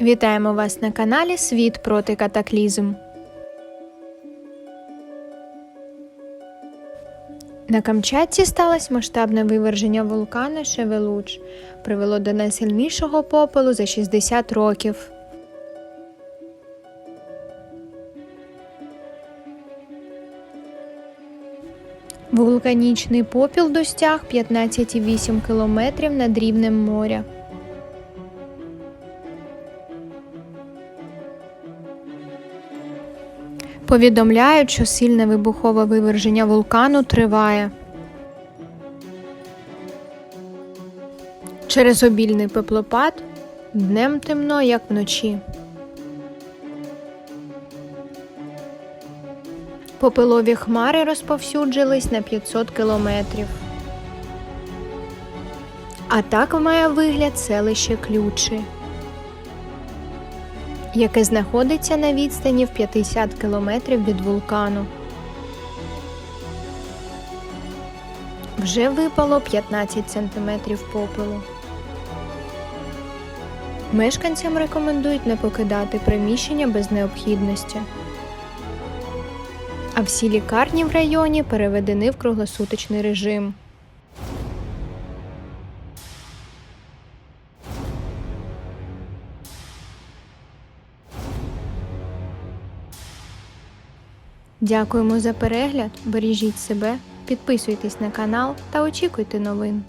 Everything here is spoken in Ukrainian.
Вітаємо вас на каналі Світ проти катаклізм. На Камчатці сталося масштабне виверження вулкана Шевелуч. Привело до найсильнішого попелу за 60 років. Вулканічний попіл достяг 15,8 кілометрів над рівнем моря. Повідомляють, що сильне вибухове виверження вулкану триває. Через обільний пеплопад днем темно, як вночі. Попелові хмари розповсюджились на 500 кілометрів. А так має вигляд селище Ключі яке знаходиться на відстані в 50 кілометрів від вулкану. Вже випало 15 сантиметрів попелу. Мешканцям рекомендують не покидати приміщення без необхідності. А всі лікарні в районі переведені в круглосуточний режим. Дякуємо за перегляд, бережіть себе, підписуйтесь на канал та очікуйте новин.